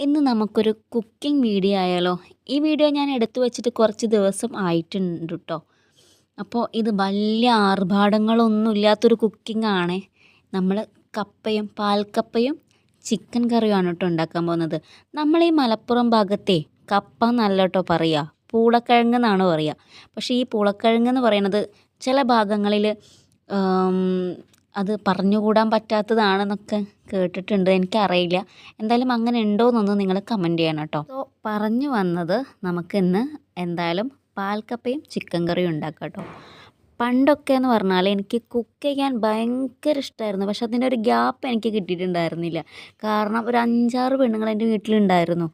ഇന്ന് നമുക്കൊരു cooking video ആയാലോ? ഈ വീഡിയോ ഞാൻ എടുത്തു വെച്ചിട്ട് കുറച്ച് ദിവസം ആയിട്ടുണ്ട് കേട്ടോ അപ്പോൾ ഇത് വലിയ ആർഭാടങ്ങളൊന്നും ഇല്ലാത്തൊരു കുക്കിംഗ് ആണ്. നമ്മൾ കപ്പയും പാൽക്കപ്പയും ചിക്കൻ കറിയുമാണ് കേട്ടോ ഉണ്ടാക്കാൻ പോകുന്നത്. നമ്മൾ ഈ മലപ്പുറം ഭാഗത്തെ കപ്പ നല്ല കേട്ടോ പറയുക പൂളക്കിഴങ്ങ് എന്നാണ് പറയുക പക്ഷേ ഈ പൂളക്കിഴങ്ങ് എന്ന് പറയുന്നത് ചില ഭാഗങ്ങളിൽ അത് പറഞ്ഞുകൂടാൻ പറ്റാത്തതാണെന്നൊക്കെ കേട്ടിട്ടുണ്ട്. എനിക്കറിയില്ല. എന്തായാലും അങ്ങനെ ഉണ്ടോ ഉണ്ടോയെന്നൊന്ന് നിങ്ങൾ കമന്റ് ചെയ്യണം കേട്ടോ. സോ പറഞ്ഞു വന്നത് നമുക്കിന്ന് എന്തായാലും പാൽക്കപ്പയും ചിക്കൻ കറിയും ഉണ്ടാക്കാം കേട്ടോ. പണ്ടൊക്കെ എന്ന് പറഞ്ഞാൽ എനിക്ക് കുക്ക് ചെയ്യാൻ ഭയങ്കര ഇഷ്ടമായിരുന്നു പക്ഷെ അതിന്റെ ഒരു ഗ്യാപ്പ് എനിക്ക് കിട്ടിയിട്ടുണ്ടായിരുന്നില്ല. കാരണം ഒരു അഞ്ചാറ് പെണ്ണുങ്ങൾ എന്റെ വീട്ടിലുണ്ടായിരുന്നു.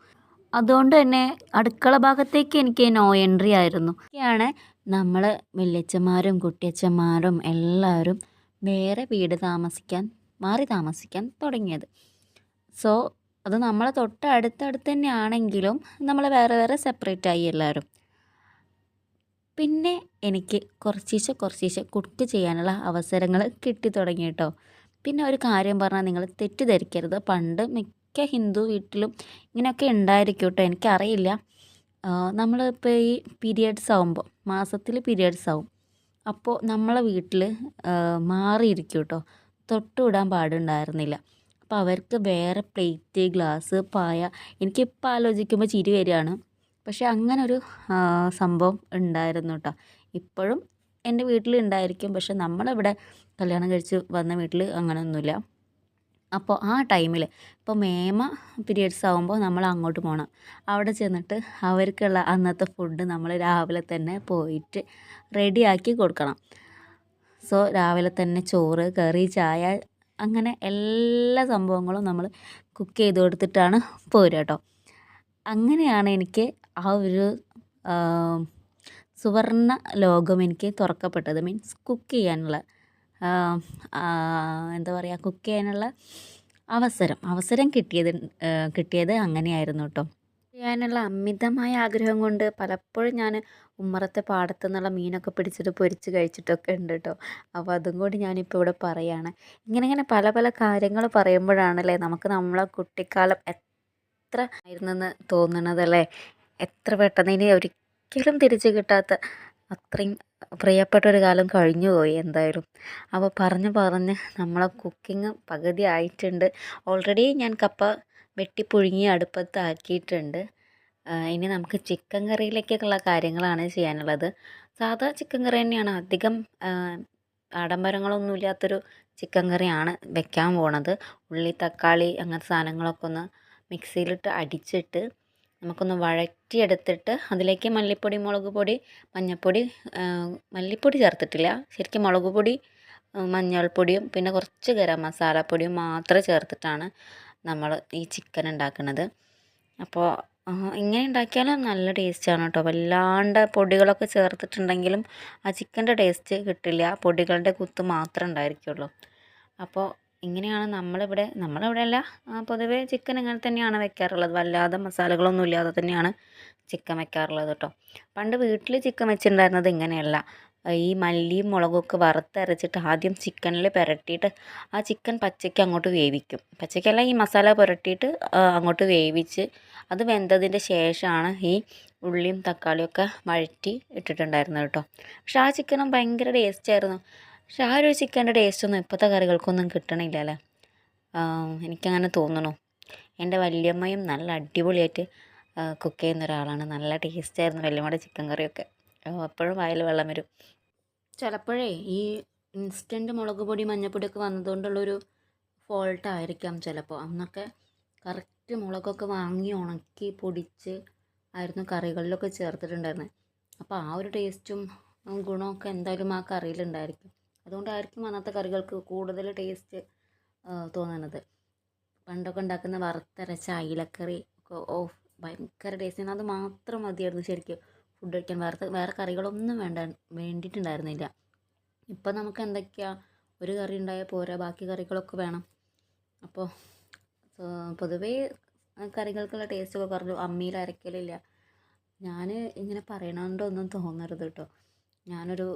അതുകൊണ്ട് തന്നെ അടുക്കള ഭാഗത്തേക്ക് എനിക്ക് നോ എൻട്രി ആയിരുന്നു. ഒക്കെയാണ് നമ്മൾ വല്യച്ഛന്മാരും കുട്ടിയച്ഛന്മാരും എല്ലാവരും വേറെ വീട് താമസിക്കാൻ മാറി താമസിക്കാൻ തുടങ്ങിയത്. സോ അത് നമ്മളെ തൊട്ട് അടുത്തടുത്ത് തന്നെ ആണെങ്കിലും നമ്മൾ വേറെ വേറെ സെപ്പറേറ്റ് ആയി എല്ലാവരും. പിന്നെ എനിക്ക് കുറച്ചീശെ കുറച്ചീശെ കുക്ക് ചെയ്യാനുള്ള അവസരങ്ങൾ കിട്ടി തുടങ്ങി കേട്ടോ പിന്നെ ഒരു കാര്യം പറഞ്ഞാൽ നിങ്ങൾ തെറ്റിദ്ധരിക്കരുത്. പണ്ട് മിക്ക ഹിന്ദു വീട്ടിലും ഇങ്ങനെയൊക്കെ ഉണ്ടായിരിക്കും കേട്ടോ എനിക്കറിയില്ല. നമ്മളിപ്പോൾ ഈ പീരിയഡ്സ് ആകുമ്പോൾ മാസത്തിൽ പീരിയഡ്സ് ആവും. അപ്പോൾ നമ്മളെ വീട്ടിൽ മാറിയിരിക്കും കേട്ടോ തൊട്ടുവിടാൻ പാടുണ്ടായിരുന്നില്ല. അപ്പോൾ അവർക്ക് വേറെ പ്ലേറ്റ് ഗ്ലാസ് പായ എനിക്കിപ്പോൾ ആലോചിക്കുമ്പോൾ ചിരി വരികയാണ്. പക്ഷേ അങ്ങനെ ഒരു സംഭവം ഉണ്ടായിരുന്നു കേട്ടോ. ഇപ്പോഴും എന്റെ വീട്ടിലുണ്ടായിരിക്കും പക്ഷെ നമ്മളിവിടെ കല്യാണം കഴിച്ച് വന്ന വീട്ടിൽ അങ്ങനെയൊന്നുമില്ല അപ്പോൾ ആ ടൈമിൽ ഇപ്പോൾ മേമ പീരിയഡ്സ് ആകുമ്പോൾ നമ്മൾ അങ്ങോട്ട് പോകണം അവിടെ ചെന്നിട്ട് അവർക്കുള്ള അന്നത്തെ ഫുഡ് നമ്മൾ രാവിലെ തന്നെ പോയിട്ട് റെഡിയാക്കി കൊടുക്കണം. സോ രാവിലെ തന്നെ ചോറ് കറി ചായ അങ്ങനെ എല്ലാ സംഭവങ്ങളും നമ്മൾ കുക്ക് ചെയ്ത് കൊടുത്തിട്ടാണ് പോരുക കേട്ടോ. അങ്ങനെയാണ് എനിക്ക് ആ ഒരു സുവർണ ലോകം എനിക്ക് തുറക്കപ്പെട്ടത്. മീൻസ് കുക്ക് ചെയ്യാനുള്ള എന്താ പറയുക കുക്ക് ചെയ്യാനുള്ള അവസരം അവസരം കിട്ടിയത് കിട്ടിയത് അങ്ങനെയായിരുന്നു കേട്ടോ ചെയ്യാനുള്ള അമിതമായ ആഗ്രഹം കൊണ്ട് പലപ്പോഴും ഞാൻ ഉമ്മറത്തെ പാടത്തു നിന്നുള്ള മീനൊക്കെ പിടിച്ചിട്ട് പൊരിച്ച് കഴിച്ചിട്ടൊക്കെ ഉണ്ട് കേട്ടോ അപ്പോൾ അതും കൂടി ഞാനിപ്പോൾ ഇവിടെ പറയുകയാണ് ഇങ്ങനെ ഇങ്ങനെ പല പല കാര്യങ്ങൾ പറയുമ്പോഴാണല്ലേ നമുക്ക് നമ്മളെ കുട്ടിക്കാലം എത്ര ആയിരുന്നെന്ന് തോന്നണതല്ലേ? എത്ര പെട്ടെന്ന് ഇനി ഒരിക്കലും തിരിച്ചു കിട്ടാത്ത അത്രയും പ്രിയപ്പെട്ട ഒരു കാലം കഴിഞ്ഞു പോയി എന്തായാലും. അപ്പോൾ പറഞ്ഞ് പറഞ്ഞ് നമ്മളെ കുക്കിംഗ് പകുതി ആയിട്ടുണ്ട്. ഓൾറെഡി ഞാൻ കപ്പ വെട്ടി പുഴുങ്ങി അടുപ്പത്താക്കിയിട്ടുണ്ട് ഇനി നമുക്ക് ചിക്കൻ കറിയിലേക്കുള്ള കാര്യങ്ങളാണ് ചെയ്യാനുള്ളത്. സാധാ ചിക്കൻ കറി തന്നെയാണ്. അധികം ആഡംബരങ്ങളൊന്നും ഇല്ലാത്തൊരു ചിക്കൻ കറിയാണ് വെക്കാൻ പോണത്. ഉള്ളി തക്കാളി അങ്ങനത്തെ സാധനങ്ങളൊക്കെ ഒന്ന് മിക്സിയിലിട്ട് അടിച്ചിട്ട് നമുക്കൊന്ന് വഴറ്റിയെടുത്തിട്ട് അതിലേക്ക് മല്ലിപ്പൊടി മുളക് പൊടി മഞ്ഞൾപ്പൊടി മല്ലിപ്പൊടി ചേർത്തിട്ടില്ല. ശരിക്കും മുളക് പൊടി മഞ്ഞൾപ്പൊടിയും പിന്നെ കുറച്ച് ഗരം മസാലപ്പൊടിയും മാത്രം ചേർത്തിട്ടാണ് നമ്മൾ ഈ ചിക്കൻ ഉണ്ടാക്കുന്നത് അപ്പോൾ ഇങ്ങനെ ഉണ്ടാക്കിയാലും നല്ല ടേസ്റ്റാണ് കേട്ടോ. വല്ലാണ്ട് പൊടികളൊക്കെ ചേർത്തിട്ടുണ്ടെങ്കിലും ആ ചിക്കന്റെ ടേസ്റ്റ് കിട്ടില്ല. പൊടികളുടെ കുത്ത് മാത്രമേ ഉണ്ടായിരിക്കുള്ളൂ. അപ്പോൾ ഇങ്ങനെയാണ് നമ്മളിവിടെ നമ്മളിവിടെ അല്ല പൊതുവേ ചിക്കൻ ഇങ്ങനെ തന്നെയാണ് വെക്കാറുള്ളത്. വല്ലാതെ മസാലകളൊന്നും ഇല്ലാതെ തന്നെയാണ് ചിക്കൻ വെക്കാറുള്ളത് കേട്ടോ പണ്ട് വീട്ടിൽ ചിക്കൻ വെച്ചിട്ടുണ്ടായിരുന്നത് ഇങ്ങനെയല്ല. ഈ മല്ലിയും മുളകൊക്കെ വറുത്തരച്ചിട്ട് ആദ്യം ചിക്കനിൽ പുരട്ടിയിട്ട് ആ ചിക്കൻ പച്ചയ്ക്ക് അങ്ങോട്ട് വേവിക്കും. പച്ചയ്ക്കല്ല ഈ മസാല പുരട്ടിയിട്ട് അങ്ങോട്ട് വേവിച്ച് അത് വെന്തതിന്റെ ശേഷമാണ് ഈ ഉള്ളിയും തക്കാളിയൊക്കെ വഴറ്റി ഇട്ടിട്ടുണ്ടായിരുന്നത് കേട്ടോ പക്ഷെ ആ ചിക്കനും ഭയങ്കര ടേസ്റ്റായിരുന്നു പക്ഷെ ആ ഒരു ചിക്കന്റെ ടേസ്റ്റൊന്നും ഇപ്പോഴത്തെ കറികൾക്കൊന്നും കിട്ടണില്ല അല്ലേ എനിക്കങ്ങനെ തോന്നണു എന്റെ വല്യമ്മയും നല്ല അടിപൊളിയായിട്ട് കുക്ക് ചെയ്യുന്ന ഒരാളാണ്. നല്ല ടേസ്റ്റായിരുന്നു വല്യമ്മയുടെ ചിക്കൻ കറിയൊക്കെ. എപ്പോഴും വായിൽ വെള്ളം വരും. ചിലപ്പോഴേ ഈ ഇൻസ്റ്റന്റ് മുളക് പൊടി മഞ്ഞൾപ്പൊടിയൊക്കെ വന്നതുകൊണ്ടുള്ളൊരു ഫോൾട്ടായിരിക്കാം ചിലപ്പോൾ. അന്നൊക്കെ കറക്റ്റ് മുളകൊക്കെ വാങ്ങി ഉണക്കി പൊടിച്ച് ആയിരുന്നു കറികളിലൊക്കെ ചേർത്തിട്ടുണ്ടായിരുന്നത് അപ്പോൾ ആ ഒരു ടേസ്റ്റും ഗുണമൊക്കെ എന്തായാലും ആ കറിയിലുണ്ടായിരിക്കും. അതുകൊണ്ടായിരിക്കും അന്നത്തെ കറികൾക്ക് കൂടുതൽ ടേസ്റ്റ് തോന്നണത്. പണ്ടൊക്കെ ഉണ്ടാക്കുന്ന വറുത്തരച്ച അയിലക്കറി ഒക്കെ ഓ ഭയങ്കര ടേസ്റ്റ് അത് മാത്രം മതിയായിരുന്നു ശരിക്കും ഫുഡ് കഴിക്കാൻ. വേറെ വേറെ കറികളൊന്നും വേണ്ട വേണ്ടിയിട്ടുണ്ടായിരുന്നില്ല. ഇപ്പം നമുക്ക് എന്തൊക്കെയാ? ഒരു കറി ഉണ്ടായാൽ പോരാ ബാക്കി കറികളൊക്കെ വേണം. അപ്പോൾ പൊതുവേ കറികൾക്കുള്ള ടേസ്റ്റ് ഒക്കെ പറഞ്ഞു അമ്മിയിൽ അരക്കലില്ല. ഞാൻ ഇങ്ങനെ പറയണോണ്ടൊന്നും തോന്നരുത് കേട്ടോ ഞാനൊരു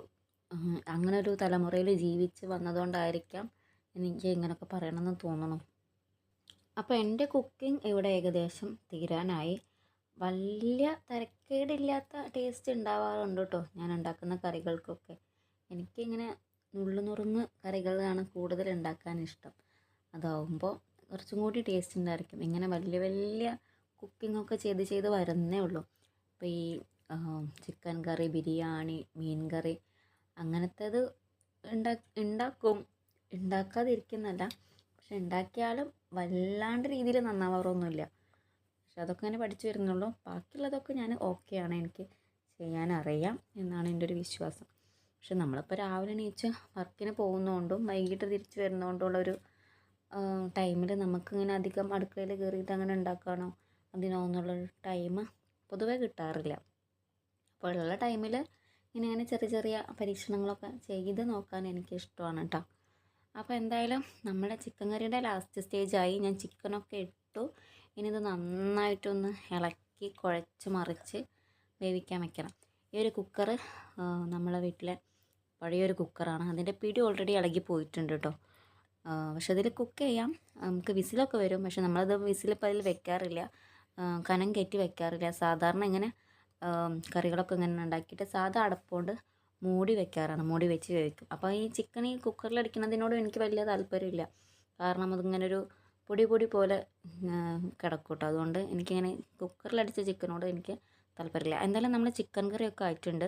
അങ്ങനെ ഒരു തലമുറയിൽ ജീവിച്ച് വന്നതുകൊണ്ടായിരിക്കാം എനിക്ക് ഇങ്ങനെയൊക്കെ പറയണമെന്ന് തോന്നണം. അപ്പോൾ എന്റെ കുക്കിംഗ് ഇവിടെ ഏകദേശം തീരാനായി. വലിയ തിരക്കേടില്ലാത്ത ടേസ്റ്റ് ഉണ്ടാവാറുണ്ട് കേട്ടോ ഞാൻ ഉണ്ടാക്കുന്ന കറികൾക്കൊക്കെ. എനിക്കിങ്ങനെ നുള്ളു നുറുങ്ങ് കറികളാണ് കൂടുതൽ ഉണ്ടാക്കാൻ ഇഷ്ടം. അതാവുമ്പോൾ കുറച്ചും കൂടി ടേസ്റ്റ് ഉണ്ടായിരിക്കും. ഇങ്ങനെ വലിയ വലിയ കുക്കിംഗ് ഒക്കെ ചെയ്ത് ചെയ്ത് വരുന്നേ ഉള്ളൂ. അപ്പോൾ ഈ ചിക്കൻ കറി ബിരിയാണി മീൻ കറി അങ്ങനത്തേത് ഉണ്ടാ ഉണ്ടാക്കും ഉണ്ടാക്കാതിരിക്കുന്നല്ല പക്ഷെ ഉണ്ടാക്കിയാലും വല്ലാണ്ട് രീതിയിൽ നന്നാവാറൊന്നുമില്ല. പക്ഷെ അതൊക്കെ ഇങ്ങനെ പഠിച്ചു വരുന്നുള്ളൂ. ബാക്കിയുള്ളതൊക്കെ ഞാൻ ഓക്കെയാണ്. എനിക്ക് ചെയ്യാൻ അറിയാം എന്നാണ് എന്റെ ഒരു വിശ്വാസം. പക്ഷെ നമ്മളിപ്പോൾ രാവിലെ എണീച്ച് വർക്കിന് പോകുന്നതുകൊണ്ടും വൈകിട്ട് തിരിച്ച് വരുന്നതുകൊണ്ടുള്ളൊരു ടൈമിൽ നമുക്കിങ്ങനെ അധികം അടുക്കളയിൽ കയറിയിട്ട് അങ്ങനെ ഉണ്ടാക്കാനോ അതിനോ എന്നുള്ളൊരു ടൈം പൊതുവേ കിട്ടാറില്ല. അപ്പോൾ ടൈമിൽ ഇങ്ങനെ അങ്ങനെ ചെറിയ ചെറിയ പരീക്ഷണങ്ങളൊക്കെ ചെയ്ത് നോക്കാൻ എനിക്ക് ഇഷ്ടമാണ് കേട്ടോ അപ്പോൾ എന്തായാലും നമ്മുടെ ചിക്കൻ കറിയുടെ ലാസ്റ്റ് സ്റ്റേജായി ഞാൻ ചിക്കനൊക്കെ ഇട്ടു. ഇനി ഇത് നന്നായിട്ടൊന്ന് ഇളക്കി കുഴച്ച് മറിച്ച് വേവിക്കാൻ വെക്കണം. ഈ ഒരു കുക്കർ നമ്മളെ വീട്ടിലെ പഴയൊരു കുക്കറാണ് അതിന്റെ പിടി ഓൾറെഡി ഇളകി പോയിട്ടുണ്ട് കേട്ടോ പക്ഷെ അതിൽ കുക്ക് ചെയ്യാം. നമുക്ക് വിസിലൊക്കെ വരും. പക്ഷെ നമ്മളത് വിസിലിപ്പോൾ അതിൽ വെക്കാറില്ല. കനം കയറ്റി വെക്കാറില്ല. സാധാരണ ഇങ്ങനെ കറികളൊക്കെ ഇങ്ങനെ ഉണ്ടാക്കിയിട്ട് സാധാ അടപ്പുകൊണ്ട് മൂടി വെക്കാറാണ്. മൂടി വെച്ച് വേവിക്കും. അപ്പോൾ ഈ ചിക്കൻ ഈ കുക്കറിൽ അടിക്കുന്നതിനോടും എനിക്ക് വലിയ താല്പര്യമില്ല. കാരണം അതിങ്ങനെ ഒരു പൊടി പൊടി പോലെ കിടക്കും കേട്ടോ അതുകൊണ്ട് എനിക്കിങ്ങനെ കുക്കറിലടിച്ച ചിക്കനോട് എനിക്ക് താല്പര്യമില്ല. എന്തായാലും നമ്മൾ ചിക്കൻ കറിയൊക്കെ ആയിട്ടുണ്ട്.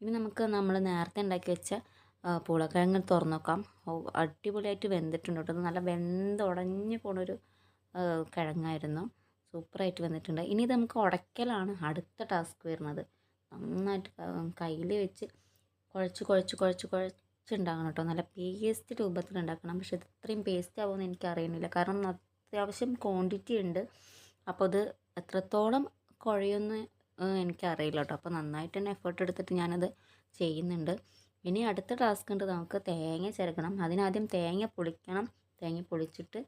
ഇനി നമുക്ക് നമ്മൾ നേരത്തെ ഉണ്ടാക്കി വെച്ച പൂളക്കിഴങ്ങ് തുറന്നു നോക്കാം അടിപൊളിയായിട്ട് വെന്തിട്ടുണ്ട് കേട്ടോ. നല്ല വെന്തുടഞ്ഞ് പോണൊരു കിഴങ്ങായിരുന്നു. സൂപ്പറായിട്ട് വന്നിട്ടുണ്ട്. ഇനി ഇത് നമുക്ക് ഉടയ്ക്കലാണ് അടുത്ത ടാസ്ക് വരുന്നത്. നന്നായിട്ട് കയ്യിൽ വെച്ച് കുഴച്ച് കുഴച്ച് കുഴച്ച് കുഴച്ചുണ്ടാക്കണം കേട്ടോ. നല്ല പേസ്റ്റ് രൂപത്തിൽ ഉണ്ടാക്കണം. പക്ഷെ ഇത് ഇത്രയും പേസ്റ്റ് ആവുമെന്ന് എനിക്ക് അറിയുന്നില്ല. കാരണം അത്യാവശ്യം ക്വാണ്ടിറ്റി ഉണ്ട്. അപ്പോൾ അത് എത്രത്തോളം കുഴയൊന്ന് എനിക്കറിയില്ല കേട്ടോ. അപ്പോൾ നന്നായിട്ട് തന്നെ എഫേർട്ട് എടുത്തിട്ട് ഞാനത് ചെയ്യുന്നുണ്ട്. ഇനി അടുത്ത ടാസ്ക് ഉണ്ട്. നമുക്ക് തേങ്ങ ചിരകണം. അതിനാദ്യം തേങ്ങ പൊളിക്കണം. തേങ്ങ പൊളിച്ചിട്ട്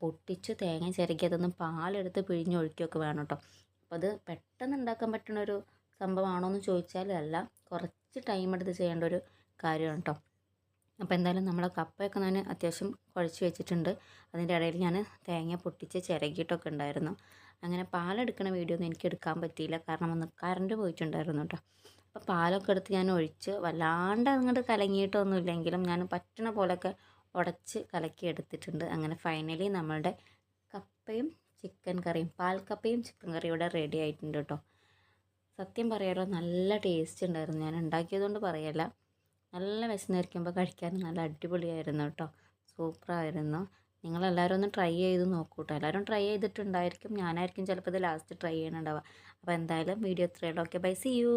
പൊട്ടിച്ച് തേങ്ങ ചിരകി അതൊന്ന് പാലെടുത്ത് പിഴിഞ്ഞൊഴിക്കുകയൊക്കെ വേണം കേട്ടോ. അപ്പോൾ അത് പെട്ടെന്ന് ഉണ്ടാക്കാൻ പറ്റുന്ന ഒരു സംഭവമാണോ എന്ന് ചോദിച്ചാൽ അല്ല. കുറച്ച് ടൈം എടുത്ത് ചെയ്യേണ്ട ഒരു കാര്യമാണ് കേട്ടോ. അപ്പോൾ എന്തായാലും നമ്മളെ കപ്പയൊക്കെ ഞാൻ അത്യാവശ്യം കുഴച്ച് വെച്ചിട്ടുണ്ട്. അതിന്റെ ഇടയിൽ ഞാൻ തേങ്ങ പൊട്ടിച്ച് ചിരകിയിട്ടൊക്കെ ഉണ്ടായിരുന്നു. അങ്ങനെ പാലെടുക്കണ വീഡിയോ ഒന്നും എനിക്ക് എടുക്കാൻ പറ്റിയില്ല. കാരണം ഒന്ന് കറണ്ട് പോയിട്ടുണ്ടായിരുന്നു കേട്ടോ. അപ്പോൾ പാലൊക്കെ എടുത്ത് ഞാൻ ഒഴിച്ച് വല്ലാണ്ട് അങ്ങോട്ട് കലങ്ങിയിട്ടൊന്നുമില്ലെങ്കിലും ഞാൻ പറ്റണ പോലെയൊക്കെ ഉടച്ച് കലക്കി എടുത്തിട്ടുണ്ട്. അങ്ങനെ ഫൈനലി നമ്മളുടെ കപ്പയും ചിക്കൻ കറിയും പാൽക്കപ്പയും ചിക്കൻ കറിയും ഇവിടെ റെഡി ആയിട്ടുണ്ട് കേട്ടോ. സത്യം പറയാലോ നല്ല ടേസ്റ്റ് ഉണ്ടായിരുന്നു. ഞാൻ ഉണ്ടാക്കിയതുകൊണ്ട് പറയല്ല. നല്ല വിശന്നിരിക്കുമ്പോൾ കഴിക്കാൻ നല്ല അടിപൊളിയായിരുന്നു കേട്ടോ. സൂപ്പറായിരുന്നു നിങ്ങളെല്ലാവരും ഒന്ന് ട്രൈ ചെയ്ത് നോക്കൂ കേട്ടോ എല്ലാവരും ട്രൈ ചെയ്തിട്ടുണ്ടായിരിക്കും. ഞാനായിരിക്കും ചിലപ്പോൾ ഇത് ലാസ്റ്റ് ട്രൈ ചെയ്യണുണ്ടാവുക. അപ്പോൾ എന്തായാലും വീഡിയോ ഇത്രയുള്ളൂ ഓക്കെ ബൈ സി യു